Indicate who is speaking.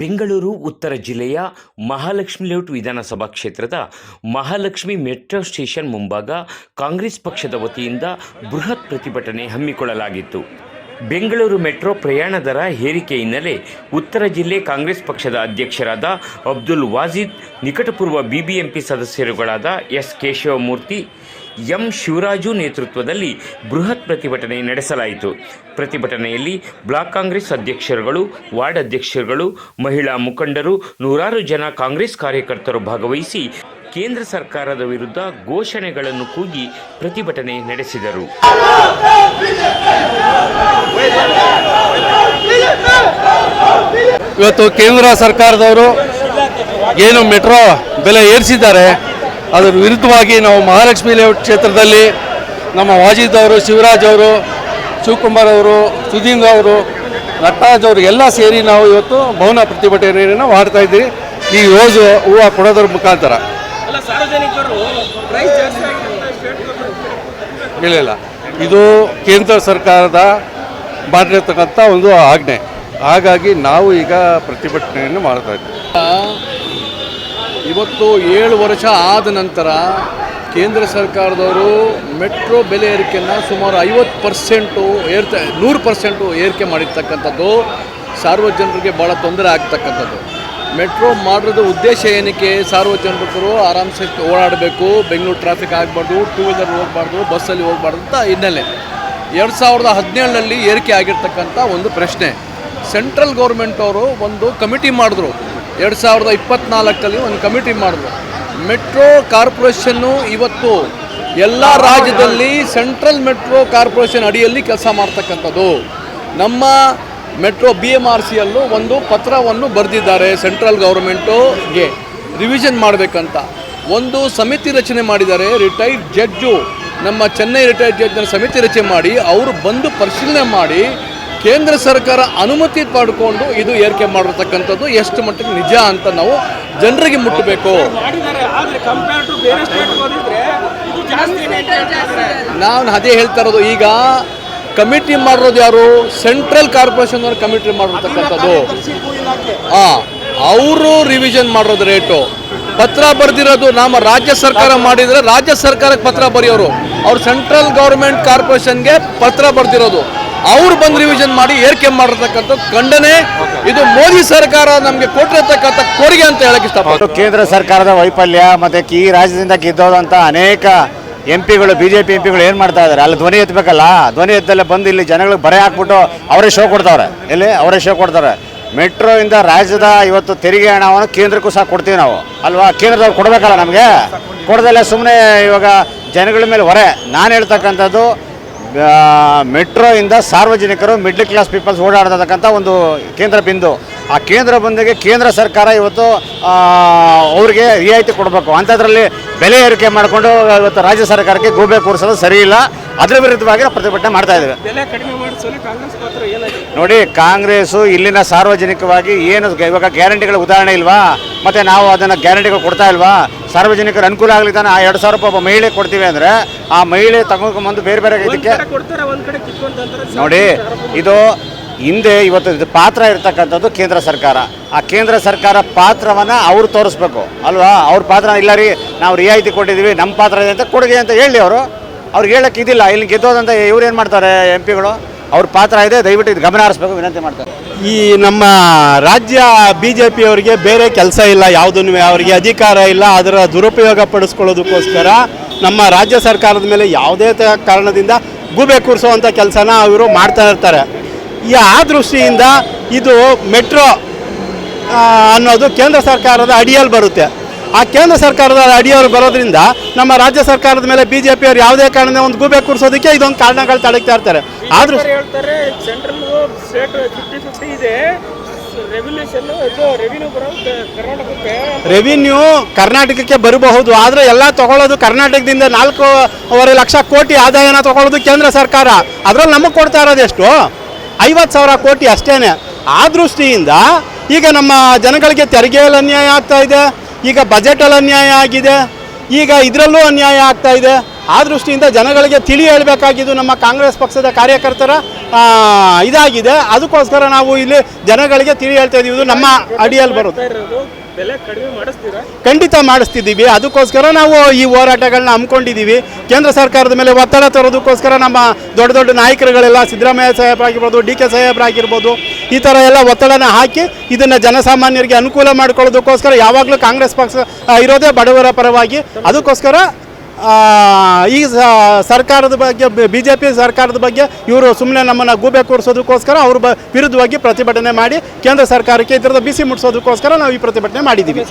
Speaker 1: ಬೆಂಗಳೂರು, ಉತ್ತರ ಜಿಲ್ಲೆಯ ಮಹಾಲಕ್ಷ್ಮಿ ಲೇಔಟ್ ವಿಧಾನಸಭಾ ಕ್ಷೇತ್ರದ ಮಹಾಲಕ್ಷ್ಮಿ ಮೆಟ್ರೋ ಸ್ಟೇಷನ್ ಮುಂಭಾಗ ಕಾಂಗ್ರೆಸ್ ಪಕ್ಷದ ವತಿಯಿಂದ ಬೃಹತ್ ಪ್ರತಿಭಟನೆ ಹಮ್ಮಿಕೊಳ್ಳಲಾಗಿತ್ತು. ಬೆಂಗಳೂರು ಮೆಟ್ರೋ ಪ್ರಯಾಣ ದರ ಏರಿಕೆ ಹಿನ್ನೆಲೆ ಉತ್ತರ ಜಿಲ್ಲೆ ಕಾಂಗ್ರೆಸ್ ಪಕ್ಷದ ಅಧ್ಯಕ್ಷರಾದ ಅಬ್ದುಲ್ ವಾಜಿದ್, ನಿಕಟಪೂರ್ವ ಬಿಬಿಎಂಪಿ ಸದಸ್ಯರುಗಳಾದ ಎಸ್. ಕೇಶವಮೂರ್ತಿ ಎಂ ಶಿವರಾಜು ನೇತೃತ್ವದಲ್ಲಿ ಬೃಹತ್ ಪ್ರತಿಭಟನೆ ನಡೆಸಲಾಯಿತು. ಪ್ರತಿಭಟನೆಯಲ್ಲಿ ಬ್ಲಾಕ್ ಕಾಂಗ್ರೆಸ್ ಅಧ್ಯಕ್ಷರುಗಳು, ವಾರ್ಡ್ ಅಧ್ಯಕ್ಷರುಗಳು, ಮಹಿಳಾ ಮುಖಂಡರು, ನೂರಾರು ಜನ ಕಾಂಗ್ರೆಸ್ ಕಾರ್ಯಕರ್ತರು ಭಾಗವಹಿಸಿ ಕೇಂದ್ರ ಸರ್ಕಾರದ ವಿರುದ್ಧ ಘೋಷಣೆಗಳನ್ನು ಕೂಗಿ ಪ್ರತಿಭಟನೆ ನಡೆಸಿದರು.
Speaker 2: ಇವತ್ತು ಕೇಂದ್ರ ಸರ್ಕಾರದವರು ಏನು ಮೆಟ್ರೋ ಬೆಲೆ ಏರಿಸಿದ್ದಾರೆ? ಅದರ ವಿರುದ್ಧವಾಗಿ ನಾವು ಮಹಾಲಕ್ಷ್ಮಿ ಲೇಔಟ್ ಕ್ಷೇತ್ರದಲ್ಲಿ ನಮ್ಮ ವಾಜಿದ್ ಅವರು ಶಿವರಾಜ್ ಅವರು ಶಿವಕುಮಾರ್ ಅವರು ಸುಧೀಂದ್ರ ಅವರು ನಟರಾಜ್ ಅವರು ಎಲ್ಲ ಸೇರಿ ನಾವು ಇವತ್ತು ಮೌನ ಪ್ರತಿಭಟನೆಯನ್ನು ಮಾಡ್ತಾ ಇದ್ದೀವಿ ಈ ರೋಜು ಹೂವು ಕೊಡೋದ್ರ ಮುಖಾಂತರ. ಇಲ್ಲ ಇದು ಕೇಂದ್ರ ಸರ್ಕಾರದ ಮಾಡಿರ್ತಕ್ಕಂಥ ಒಂದು ಆಜ್ಞೆ. ಹಾಗಾಗಿ ನಾವು ಈಗ ಪ್ರತಿಭಟನೆಯನ್ನು ಮಾಡ್ತಾ ಇದ್ದೀವಿ.
Speaker 3: ಇವತ್ತು ಏಳು ವರ್ಷ ಆದ ನಂತರ ಕೇಂದ್ರ ಸರ್ಕಾರದವರು ಮೆಟ್ರೋ ಬೆಲೆ ಏರಿಕೆಯನ್ನು ಸುಮಾರು ಐವತ್ತು ಪರ್ಸೆಂಟು ಏರ್ತ, ನೂರು ಪರ್ಸೆಂಟು ಏರಿಕೆ ಮಾಡಿರ್ತಕ್ಕಂಥದ್ದು ಸಾರ್ವಜನಿಕರಿಗೆ ಭಾಳ ತೊಂದರೆ ಆಗ್ತಕ್ಕಂಥದ್ದು. ಮೆಟ್ರೋ ಮಾಡೋದ್ರ ಉದ್ದೇಶ ಏನಕ್ಕೆ? ಸಾರ್ವಜನಿಕರು ಆರಾಮ್ಸೆ ಓಡಾಡಬೇಕು, ಬೆಂಗಳೂರು ಟ್ರಾಫಿಕ್ ಆಗಬಾರ್ದು ಟೂ ವೀಲರ್ ಹೋಗಬಾರ್ದು ಬಸ್ಸಲ್ಲಿ ಹೋಗಬಾರ್ದು ಅಂತ ಹಿನ್ನೆಲೆ. ಎರಡು ಸಾವಿರದ ಹದಿನೇಳರಲ್ಲಿ ಏರಿಕೆ ಆಗಿರ್ತಕ್ಕಂಥ ಒಂದು ಪ್ರಶ್ನೆ. ಸೆಂಟ್ರಲ್ ಗೌರ್ಮೆಂಟ್ ಅವರು ಒಂದು ಕಮಿಟಿ ಮಾಡಿದ್ರು. ಎರಡು ಸಾವಿರದ ಇಪ್ಪತ್ನಾಲ್ಕಲ್ಲಿ ಒಂದು ಕಮಿಟಿ ಮಾಡಿದ್ರು. ಮೆಟ್ರೋ ಕಾರ್ಪೊರೇಷನ್ನು ಇವತ್ತು ಎಲ್ಲ ರಾಜ್ಯದಲ್ಲಿ ಸೆಂಟ್ರಲ್ ಮೆಟ್ರೋ ಕಾರ್ಪೊರೇಷನ್ ಅಡಿಯಲ್ಲಿ ಕೆಲಸ ಮಾಡ್ತಕ್ಕಂಥದ್ದು. ನಮ್ಮ ಮೆಟ್ರೋ ಬಿ ಎಂ ಆರ್ ಸಿಯಲ್ಲೂ ಒಂದು ಪತ್ರವನ್ನು ಬರೆದಿದ್ದಾರೆ ಸೆಂಟ್ರಲ್ ಗೌರ್ಮೆಂಟುಗೆ ರಿವಿಷನ್ ಮಾಡಬೇಕಂತ. ಒಂದು ಸಮಿತಿ ರಚನೆ ಮಾಡಿದ್ದಾರೆ ರಿಟೈರ್ಡ್ ಜಡ್ಜು. ನಮ್ಮ ಚೆನ್ನೈ ರಿಟೈರ್ಡ್ ಜಡ್ಜ್ನ ಸಮಿತಿ ರಚನೆ ಮಾಡಿ, ಅವರು ಬಂದು ಪರಿಶೀಲನೆ ಮಾಡಿ ಕೇಂದ್ರ ಸರ್ಕಾರ ಅನುಮತಿ ಪಡ್ಕೊಂಡು ಇದು ಏರಿಕೆ ಮಾಡಿರ್ತಕ್ಕಂಥದ್ದು ಎಷ್ಟು ಮಟ್ಟಿಗೆ ನಿಜ ಅಂತ ನಾವು ಜನರಿಗೆ ಮುಟ್ಟಬೇಕು. ನಾನು ಅದೇ ಹೇಳ್ತಾ ಇರೋದು ಈಗ ಕಮಿಟಿ ಮಾಡಿರೋದು ಯಾರು? ಸೆಂಟ್ರಲ್ ಕಾರ್ಪೊರೇಷನ್ ಅವರು ಕಮಿಟಿ ಮಾಡಿರ್ತಕ್ಕಂಥದ್ದು. ಹಾಂ ಅವರು ರಿವಿಷನ್ ಮಾಡಿರೋದು ರೇಟು ಪತ್ರ ಬರೆದಿರೋದು ನಮ್ಮ ರಾಜ್ಯ ಸರ್ಕಾರ ಮಾಡಿದರೆ ರಾಜ್ಯ ಸರ್ಕಾರಕ್ಕೆ ಪತ್ರ ಬರೆಯೋರು. ಅವ್ರು ಸೆಂಟ್ರಲ್ ಗೌರ್ಮೆಂಟ್ ಕಾರ್ಪೊರೇಷನ್ಗೆ ಪತ್ರ ಬರೆದಿರೋದು. ಅವ್ರು ಬಂದು ರಿವಿಷನ್ ಮಾಡಿ ಏರ್ಕೆ ಮಾಡಿರ್ತಕ್ಕಂಥ ಖಂಡನೆ. ಇದು ಮೋದಿ ಸರ್ಕಾರ ನಮಗೆ ಕೊಟ್ಟಿರತಕ್ಕಂಥ ಕೊಡುಗೆ ಅಂತ ಹೇಳಕ್
Speaker 4: ಇಷ್ಟಪಟ್ಟು ಕೇಂದ್ರ ಸರ್ಕಾರದ ವೈಫಲ್ಯ ಮತ್ತೆ ಈ ರಾಜ್ಯದಿಂದ ಗೆದ್ದೋದಂತ ಅನೇಕ ಎಂ ಪಿಗಳು ಬಿ ಜೆ ಪಿ ಎಂ ಪಿಗಳು ಏನು ಮಾಡ್ತಾ ಇದ್ದಾರೆ ಅಲ್ಲಿ ಧ್ವನಿ ಎತ್ತಬೇಕಲ್ಲ ಧ್ವನಿ ಎತ್ತಲ್ಲೇ ಬಂದು ಇಲ್ಲಿ ಜನಗಳಿಗೆ ಬರೆ ಹಾಕ್ಬಿಟ್ಟು ಅವರೇ ಶೋ ಕೊಡ್ತಾವ್ರೆ. ಎಲ್ಲಿ? ಅವರೇ ಶೋ ಕೊಡ್ತಾರೆ ಮೆಟ್ರೋ ಇಂದ ರಾಜ್ಯದ ಇವತ್ತು ತೆರಿಗೆ ಹಣವನ್ನು ಕೇಂದ್ರಕ್ಕೂ ಸಹ ಕೊಡ್ತೀವಿ ನಾವು. ಅಲ್ವಾ? ಕೇಂದ್ರದವ್ರು ಕೊಡಬೇಕಲ್ಲ ನಮಗೆ? ಕೊಡದಲ್ಲೇ ಸುಮ್ಮನೆ ಇವಾಗ ಜನಗಳ ಮೇಲೆ ಹೊರೆ. ನಾನು ಹೇಳ್ತಕ್ಕಂಥದ್ದು ಮೆಟ್ರೋ ಇಂದ ಸಾರ್ವಜನಿಕರು ಮಿಡ್ಲ್ ಕ್ಲಾಸ್ ಪೀಪಲ್ಸ್ ಓಡಾಡತಕ್ಕಂಥ ಒಂದು ಕೇಂದ್ರ ಬಿಂದು. ಆ ಕೇಂದ್ರ ಬಂದಿಗೆ ಕೇಂದ್ರ ಸರ್ಕಾರ ಇವತ್ತು ಅವ್ರಿಗೆ ರಿಯಾಯಿತಿ ಕೊಡಬೇಕು. ಅಂಥದ್ರಲ್ಲಿ ಬೆಲೆ ಏರಿಕೆ ಮಾಡಿಕೊಂಡು ಇವತ್ತು ರಾಜ್ಯ ಸರ್ಕಾರಕ್ಕೆ ಗೂಬೆ ಕೂರಿಸೋದು ಸರಿ ಇಲ್ಲ. ಅದರ ವಿರುದ್ಧವಾಗಿ ನಾವು ಪ್ರತಿಭಟನೆ ಮಾಡ್ತಾ ಇದ್ದೇವೆ. ನೋಡಿ ಕಾಂಗ್ರೆಸ್ಸು ಇಲ್ಲಿನ ಸಾರ್ವಜನಿಕವಾಗಿ ಏನು ಇವಾಗ ಗ್ಯಾರಂಟಿಗಳ ಉದಾಹರಣೆ ಇಲ್ವಾ? ಮತ್ತೆ ನಾವು ಅದನ್ನು ಗ್ಯಾರಂಟಿಗಳು ಕೊಡ್ತಾ ಇಲ್ವಾ? ಸಾರ್ವಜನಿಕರ ಅನುಕೂಲ ಆಗಲಿ ತಾನೆ. ಆ ಎರಡು ಸಾವಿರ ರೂಪಾಯಿ ಒಬ್ಬ ಮಹಿಳೆ ಕೊಡ್ತೀವಿ ಅಂದರೆ ಆ ಮಹಿಳೆ ತಗೊಂಡ್ಬಂದು ಬೇರೆ ಬೇರೆ ಇದಕ್ಕೆ ನೋಡಿ ಇದು ಹಿಂದೆ ಇವತ್ತು ಪಾತ್ರ ಇರ್ತಕ್ಕಂಥದ್ದು ಕೇಂದ್ರ ಸರ್ಕಾರ. ಆ ಕೇಂದ್ರ ಸರ್ಕಾರ ಪಾತ್ರವನ್ನು ಅವರು ತೋರಿಸ್ಬೇಕು. ಅಲ್ವಾ? ಅವ್ರ ಪಾತ್ರ ಇಲ್ಲ ರೀ, ನಾವು ರಿಯಾಯಿತಿ ಕೊಟ್ಟಿದ್ದೀವಿ, ನಮ್ಮ ಪಾತ್ರ ಇದೆ ಅಂತ ಕೊಡುಗೆ ಅಂತ ಹೇಳಿ ಅವರು. ಅವ್ರಿಗೆ ಹೇಳಕ್ಕೆ ಇದಿಲ್ಲ. ಇಲ್ಲಿ ಗೆದ್ದೋದಂತ ಇವ್ರು ಏನು ಮಾಡ್ತಾರೆ ಎಂ ಪಿಗಳು? ಅವ್ರ ಪಾತ್ರ ಇದೆ, ದಯವಿಟ್ಟು ಇದು ಗಮನ ಹರಿಸ್ಬೇಕು, ವಿನಂತಿ ಮಾಡ್ತಾರೆ.
Speaker 5: ಈ ನಮ್ಮ ರಾಜ್ಯ ಬಿ ಜೆ ಪಿಯವರಿಗೆ ಬೇರೆ ಕೆಲಸ ಇಲ್ಲ, ಯಾವುದನ್ನು ಅವರಿಗೆ ಅಧಿಕಾರ ಇಲ್ಲ, ಅದರ ದುರುಪಯೋಗ ಪಡಿಸ್ಕೊಳ್ಳೋದಕ್ಕೋಸ್ಕರ ನಮ್ಮ ರಾಜ್ಯ ಸರ್ಕಾರದ ಮೇಲೆ ಯಾವುದೇ ಕಾರಣದಿಂದ ಗೂಬೆ ಕೂರಿಸುವಂಥ ಕೆಲಸನ ಅವರು ಮಾಡ್ತಾ ಇರ್ತಾರೆ. ಆ ದೃಷ್ಟಿಯಿಂದ ಇದು ಮೆಟ್ರೋ ಅನ್ನೋದು ಕೇಂದ್ರ ಸರ್ಕಾರದ ಅಡಿಯಲ್ಲಿ ಬರುತ್ತೆ. ಆ ಕೇಂದ್ರ ಸರ್ಕಾರದ ಅಡಿಯವರು ಬರೋದ್ರಿಂದ ನಮ್ಮ ರಾಜ್ಯ ಸರ್ಕಾರದ ಮೇಲೆ ಬಿ ಜೆ ಪಿಯವರು ಯಾವುದೇ ಕಾರಣದ ಒಂದು ಗೂಬೆ ಕೂರಿಸೋದಕ್ಕೆ ಇದೊಂದು ಕಾರಣಗಳು ತಡಕ್ತಾ ಇರ್ತಾರೆ. ಆದ್ರೂ
Speaker 6: ಹೇಳ್ತಾರೆ ಸೆಂಟ್ರಲ್ ಸ್ಟೇಟ್ ಫಿಫ್ಟಿ ಫಿಫ್ಟಿ ಇದೆ. ರೆವ್ಯುಲೇಷನ್ ಇದು ರೆವಿನ್ಯೂ ಕರ್ನಾಟಕಕ್ಕೆ.
Speaker 5: ರೆವಿನ್ಯೂ ಕರ್ನಾಟಕಕ್ಕೆ ಬರಬಹುದು ಆದರೆ ಎಲ್ಲ ತಗೊಳ್ಳೋದು ಕರ್ನಾಟಕದಿಂದ ನಾಲ್ಕೂವರೆ ಲಕ್ಷ ಕೋಟಿ ಆದಾಯನ ತಗೊಳ್ಳೋದು ಕೇಂದ್ರ ಸರ್ಕಾರ. ಅದರಲ್ಲಿ ನಮಗೆ ಕೊಡ್ತಾ ಇರೋದು ಎಷ್ಟು? ಐವತ್ತು ಸಾವಿರ ಕೋಟಿ ಅಷ್ಟೇ ಆ ದೃಷ್ಟಿಯಿಂದ ಈಗ ನಮ್ಮ ಜನಗಳಿಗೆ ತೆರಿಗೆಯಲ್ಲಿ ಅನ್ಯಾಯ ಆಗ್ತಾ ಇದೆ, ಈಗ ಬಜೆಟಲ್ಲಿ ಅನ್ಯಾಯ ಆಗಿದೆ, ಈಗ ಇದರಲ್ಲೂ ಅನ್ಯಾಯ ಆಗ್ತಾ ಇದೆ. ಆ ದೃಷ್ಟಿಯಿಂದ ಜನಗಳಿಗೆ ತಿಳಿ ಹೇಳಬೇಕಾಗಿದ್ದು ನಮ್ಮ ಕಾಂಗ್ರೆಸ್ ಪಕ್ಷದ ಕಾರ್ಯಕರ್ತರ ಇದಾಗಿದೆ. ಅದಕ್ಕೋಸ್ಕರ ನಾವು ಇಲ್ಲಿ ಜನಗಳಿಗೆ ತಿಳಿ ಹೇಳ್ತಾ ಇದ್ದೀವಿ ಇದು ನಮ್ಮ ಅಡಿಯಲ್ಲಿ ಬರುತ್ತೆ. ಖಂಡಿತ ಮಾಡಿಸ್ತಿದ್ದೀವಿ. ಅದಕ್ಕೋಸ್ಕರ ನಾವು ಈ ಹೋರಾಟಗಳನ್ನ ಹಮ್ಮಿಕೊಂಡಿದ್ದೀವಿ. ಕೇಂದ್ರ ಸರ್ಕಾರದ ಮೇಲೆ ಒತ್ತಡ ತರೋದಕ್ಕೋಸ್ಕರ ನಮ್ಮ ದೊಡ್ಡ ದೊಡ್ಡ ನಾಯಕರುಗಳೆಲ್ಲ ಸಿದ್ದರಾಮಯ್ಯ ಸಾಹೇಬ್ರಾಗಿರ್ಬೋದು ಡಿ ಕೆ ಸಾಹೇಬ್ರಾಗಿರ್ಬೋದು ಈ ಥರ ಎಲ್ಲ ಒತ್ತಡನ ಹಾಕಿ ಇದನ್ನು ಜನಸಾಮಾನ್ಯರಿಗೆ ಅನುಕೂಲ ಮಾಡ್ಕೊಳ್ಳೋದಕ್ಕೋಸ್ಕರ ಯಾವಾಗಲೂ ಕಾಂಗ್ರೆಸ್ ಪಕ್ಷ ಇರೋದೇ ಬಡವರ ಪರವಾಗಿ. ಅದಕ್ಕೋಸ್ಕರ ಈ ಸರ್ಕಾರದ ಬಗ್ಗೆ, ಬಿ ಜೆ ಪಿ ಸರ್ಕಾರದ ಬಗ್ಗೆ ಇವರು ಸುಮ್ಮನೆ ನಮ್ಮನ್ನು ಗೂಬೆ ಕೂರಿಸೋದಕ್ಕೋಸ್ಕರ ಅವ್ರ ವಿರುದ್ಧವಾಗಿ ಪ್ರತಿಭಟನೆ ಮಾಡಿ ಕೇಂದ್ರ ಸರ್ಕಾರಕ್ಕೆ ಇದರದ ಬಿಸಿ ಮುಟ್ಟಿಸೋದಕ್ಕೋಸ್ಕರ ನಾವು ಈ ಪ್ರತಿಭಟನೆ ಮಾಡಿದ್ದೀವಿ.